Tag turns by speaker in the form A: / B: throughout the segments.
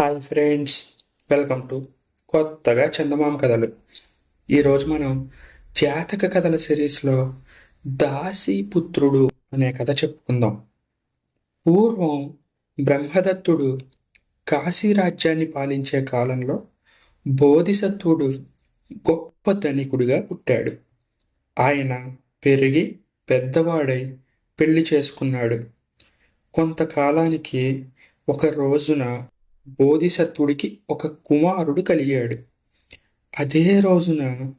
A: Hi friends welcome to కొత్తగా చందమామ కథలు. ఈరోజు మనం జాతక కథల సిరీస్లో దాసీపుత్రుడు అనే కథ చెప్పుకుందాం. పూర్వం బ్రహ్మదత్తుడు కాశీ రాజ్యాన్ని పాలించే కాలంలో బోధిసత్వుడు గొప్ప ధనికుడిగా పుట్టాడు. ఆయన పెరిగి పెద్దవాడై పెళ్ళి చేసుకున్నాడు. కొంతకాలానికి ఒక రోజున బోధిసత్వుడికి ఒక కుమారుడు కలిగాడు. అదే రోజున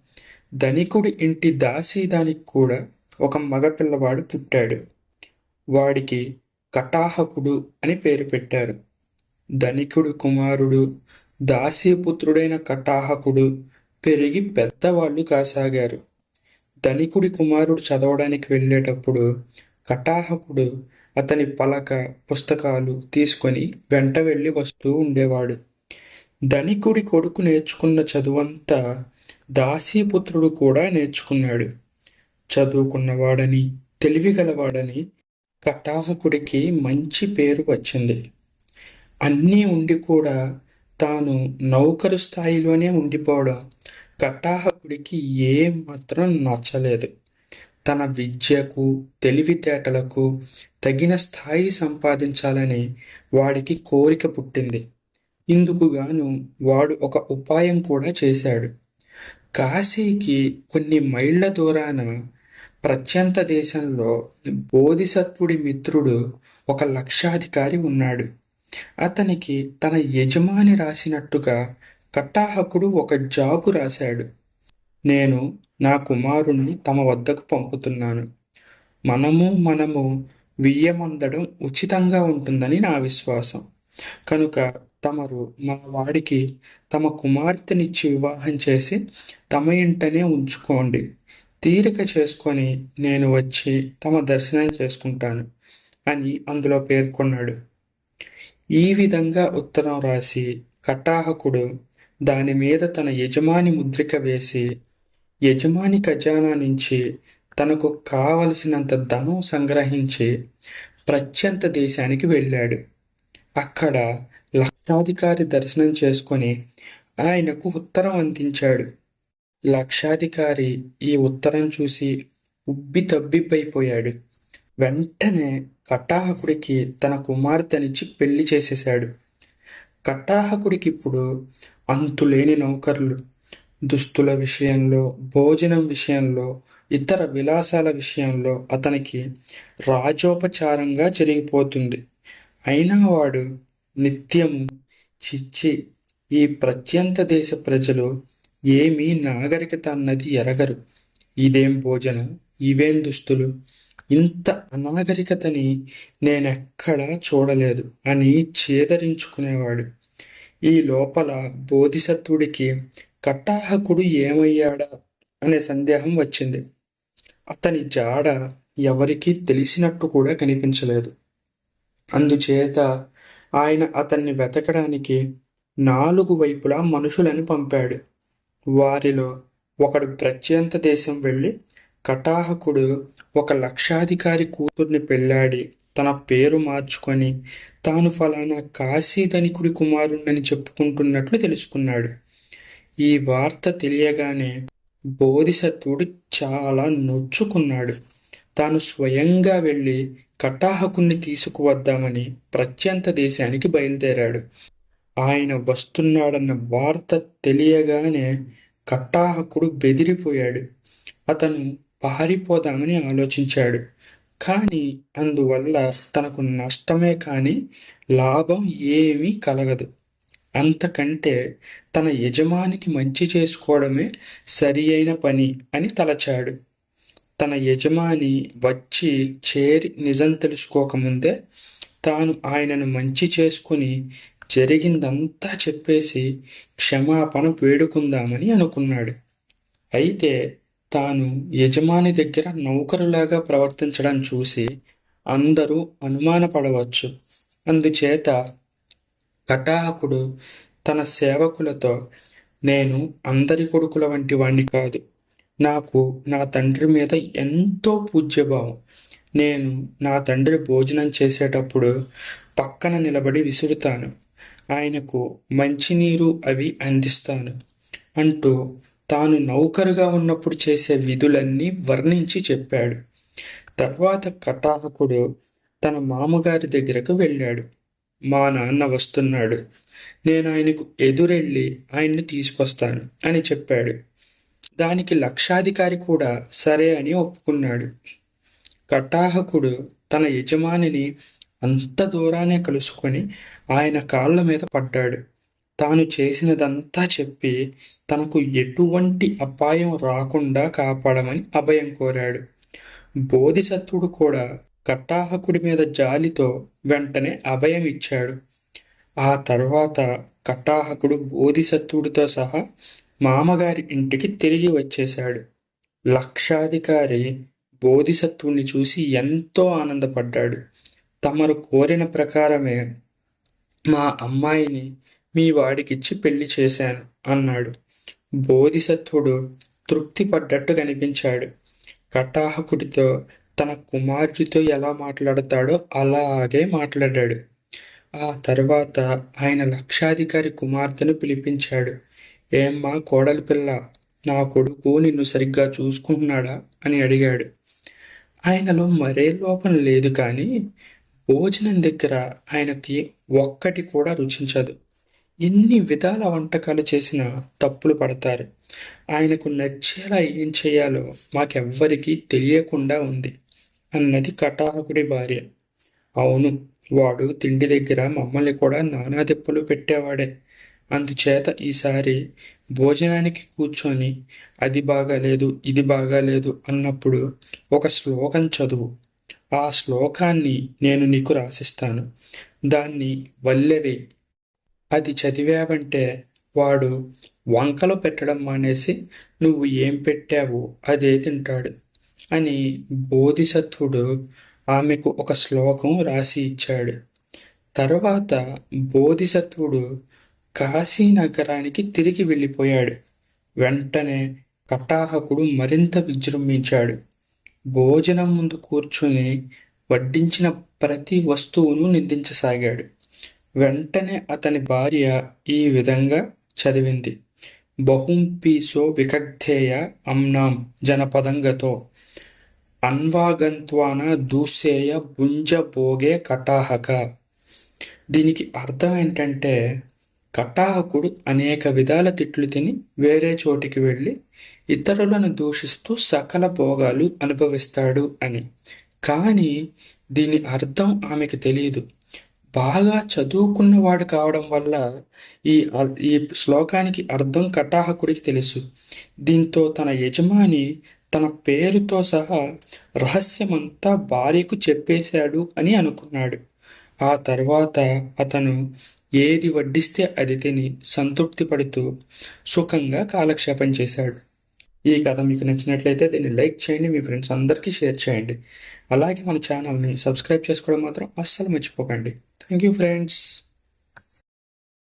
A: ధనికుడి ఇంటి దాసీదానికి కూడా ఒక మగపిల్లవాడు పుట్టాడు. వాడికి కటాహకుడు అని పేరు పెట్టారు. ధనికుడు కుమారుడు దాసీపుత్రుడైన కటాహకుడు పెరిగి పెద్దవాళ్ళు కాసాగారు. ధనికుడి కుమారుడు చదవడానికి వెళ్ళేటప్పుడు కటాహకుడు అతని పలక పుస్తకాలు తీసుకొని వెంట వెళ్ళి వస్తూ ఉండేవాడు. ధనికుడి కొడుకు నేర్చుకున్న చదువంతా దాసీపుత్రుడు కూడా నేర్చుకున్నాడు. చదువుకున్నవాడని తెలివిగలవాడని కటాహకుడికి మంచి పేరు వచ్చింది. అన్నీ ఉండి కూడా తాను నౌకరు స్థాయిలోనే ఉండిపోవడం కటాహకుడికి ఏ మాత్రం నచ్చలేదు. తన విద్యకు తెలివితేటలకు తగిన స్థాయి సంపాదించాలని వాడికి కోరిక పుట్టింది. ఇందుకు గాను వాడు ఒక ఉపాయం కూడా చేశాడు. కాశీకి కొన్ని మైళ్ళ దూరాన ప్రత్యంత దేశంలో బోధిసత్వుడి మిత్రుడు ఒక లక్షాధికారి ఉన్నాడు. అతనికి తన యజమాని రాసినట్టుగా కట్టాహకుడు ఒక జాబు రాశాడు. నేను నా కుమారుణ్ణి తమ వద్దకు పంపుతున్నాను. మనము మనము వియ్యమందడం ఉచితంగా ఉంటుందని నా విశ్వాసం. కనుక తమరు మా వాడికి తమ కుమార్తెనిచ్చి వివాహం చేసి తమ ఇంటనే ఉంచుకోండి. తీరిక చేసుకొని నేను వచ్చి తమ దర్శనం చేసుకుంటాను అని అందులో పేర్కొన్నాడు. ఈ విధంగా ఉత్తరం రాసి కటాహకుడు దాని మీద తన యజమాని ముద్రిక వేసి యజమాని ఖజానా నుంచి తనకు కావలసినంత ధనం సంగ్రహించి ప్రత్యంత దేశానికి వెళ్ళాడు. అక్కడ లక్షాధికారి దర్శనం చేసుకొని ఆయనకు ఉత్తరం అందించాడు. లక్షాధికారి ఈ ఉత్తరం చూసి ఉబ్బి తబ్బిబ్బైపోయాడు. వెంటనే కటాహకుడికి తన కుమార్తెనిచ్చి పెళ్ళి చేసేశాడు. కటాహకుడికి ఇప్పుడు అంతులేని నౌకర్లు దుస్తుల విషయంలో భోజనం విషయంలో ఇతర విలాసాల విషయంలో అతనికి రాజోపచారంగా జరిగిపోతుంది. అయినా వాడు నిత్యం చిచ్చి ఈ ప్రత్యంత దేశ ప్రజలు ఏమీ నాగరికత అన్నది ఎరగరు. ఇదేం భోజనం? ఇవేం దుస్తులు? ఇంత అనాగరికతని నేనెక్కడా చూడలేదు అని చేదరించుకునేవాడు. ఈ లోపల బోధిసత్వుడికి కట్టాహకుడు ఏమయ్యాడా అనే సందేహం వచ్చింది. అతని జాడ ఎవరికీ తెలిసినట్టు కూడా కనిపించలేదు. అందుచేత ఆయన అతన్ని వెతకడానికి నాలుగు వైపులా మనుషులను పంపాడు. వారిలో ఒకడు ప్రత్యంత దేశం వెళ్ళి కటాహకుడు ఒక లక్షాధికారి కూతుర్ని పెళ్ళాడి తన పేరు మార్చుకొని తాను ఫలానా కాశీధనికుడి కుమారుణ్ణని చెప్పుకుంటున్నట్లు తెలుసుకున్నాడు. ఈ వార్త తెలియగానే బోధిసత్వుడు చాలా నొచ్చుకున్నాడు. తాను స్వయంగా వెళ్ళి కటాహకుణ్ణి తీసుకువద్దామని ప్రత్యంత దేశానికి బయలుదేరాడు. ఆయన వస్తున్నాడన్న వార్త తెలియగానే కట్టాహకుడు బెదిరిపోయాడు. అతను పారిపోదామని ఆలోచించాడు. కానీ అందువల్ల తనకు నష్టమే కానీ లాభం ఏమీ కలగదు. అంతకంటే తన యజమానికి మంచి చేసుకోవడమే సరి అయిన పని అని తలచాడు. తన యజమాని వచ్చి చేరి నిజం తెలుసుకోకముందే తాను ఆయనను మంచి చేసుకుని జరిగిందంతా చెప్పేసి క్షమాపణ వేడుకుందామని అనుకున్నాడు. అయితే తాను యజమాని దగ్గర నౌకరులాగా ప్రవర్తించడం చూసి అందరూ అనుమానపడవచ్చు. అందుచేత కటాహకుడు తన సేవకులతో నేను అందరి కొడుకుల వంటి వాణ్ణి కాదు. నాకు నా తండ్రి మీద ఎంతో పూజ్యభావం. నేను నా తండ్రి భోజనం చేసేటప్పుడు పక్కన నిలబడి విసురుతాను. ఆయనకు మంచినీరు అవి అందిస్తాను అంటూ తాను నౌకరుగా ఉన్నప్పుడు చేసే విధులన్నీ వర్ణించి చెప్పాడు. తర్వాత కటాహకుడు తన మామగారి దగ్గరకు వెళ్ళాడు. మా నాన్న వస్తున్నాడు. నేను ఆయనకు ఎదురెళ్ళి ఆయన్ని తీసుకొస్తాను అని చెప్పాడు. దానికి లక్షాధికారి కూడా సరే అని ఒప్పుకున్నాడు. కటాహకుడు తన యజమానిని అంత దూరానే కలుసుకొని ఆయన కాళ్ళ మీద పడ్డాడు. తాను చేసినదంతా చెప్పి తనకు ఎటువంటి అపాయం రాకుండా కాపాడమని అభయం కోరాడు. బోధిసత్వుడు కూడా కట్టాహకుడి మీద జాలితో వెంటనే అభయం ఇచ్చాడు ఆ తర్వాత కట్టాహకుడు బోధిసత్వుడితో సహా మామగారి ఇంటికి తిరిగి వచ్చేశాడు. లక్షాధికారి బోధిసత్వుణ్ణి చూసి ఎంతో ఆనందపడ్డాడు. తమరు కోరిన ప్రకారమే మా అమ్మాయిని మీ వాడికిచ్చి పెళ్ళి చేశాను అన్నాడు. బోధిసత్వుడు తృప్తి పడ్డట్టు కనిపించాడు. కటాహకుడితో తన కుమార్తెతో ఎలా మాట్లాడతాడో అలాగే మాట్లాడాడు. ఆ తర్వాత ఆయన లక్షాధికారి కుమార్తెను పిలిపించాడు. ఏమ్మా కోడలి పిల్ల నా కొడుకు నిన్ను సరిగ్గా చూసుకుంటున్నాడా? అని అడిగాడు. ఆయనలో మరే లోపం లేదు కానీ భోజనం దగ్గర ఆయనకి ఒక్కటి కూడా రుచించదు. ఎన్ని విధాల వంటకాలు చేసినా తప్పులు పడతారు. ఆయనకు నచ్చేలా ఏం చేయాలో మాకెవ్వరికీ తెలియకుండా ఉంది. అన్నది కటాహకుడి భార్య. అవును వాడు తిండి దగ్గర మమ్మల్ని కూడా నానా తిప్పలు పెట్టేవాడే. అందుచేత ఈసారి భోజనానికి కూర్చొని అది బాగాలేదు ఇది బాగాలేదు అన్నప్పుడు ఒక శ్లోకం చదువు. ఆ శ్లోకాన్ని నేను నీకు రాసిస్తాను. దాన్ని వల్లెవి? అది చదివావంటే వాడు వంకలు పెట్టడం మానేసి నువ్వు ఏం పెట్టావు అదే తింటాడు. అని బోధిసత్వుడు ఆమెకు ఒక శ్లోకం రాసి ఇచ్చాడు. తర్వాత బోధిసత్వుడు కాశీ నగరానికి తిరిగి వెళ్ళిపోయాడు. వెంటనే కటాహకుడు మరింత విజృంభించాడు. భోజనం ముందు కూర్చుని వడ్డించిన ప్రతి వస్తువును నిందించసాగాడు. వెంటనే అతని భార్య ఈ విధంగా చదివింది. బహుంపీసో వికగ్ధేయ అమ్నాం జనపదంగతో అన్వాగంత్వాన దూసేయ భోగే కటాహక. దీనికి అర్థం ఏంటంటే కటాహకుడు అనేక విధాల తిట్లు తిని వేరే చోటికి వెళ్ళి ఇతరులను దూషిస్తూ సకల భోగాలు అనుభవిస్తాడు అని. కానీ దీని అర్థం ఆమెకు తెలియదు బాగా చదువుకున్నవాడు కావడం వల్ల ఈ ఈ శ్లోకానికి అర్థం కటాహకుడికి తెలుసు. దీంతో తన యజమాని తన పేరుతో సహా రహస్యమంతా భార్యకు చెప్పేశాడు అని అనుకున్నాడు. ఆ తర్వాత అతను ఏది వడ్డిస్తే అది తిని సంతృప్తి పడుతూ సుఖంగా కాలక్షేపం చేశాడు. ఈ కథ మీకు నచ్చినట్లయితే దీన్ని లైక్ చేయండి మీ ఫ్రెండ్స్ అందరికీ షేర్ చేయండి. అలాగే మన ఛానల్ని సబ్స్క్రైబ్ చేసుకోవడం మాత్రం అస్సలు మర్చిపోకండి. Thank you friends.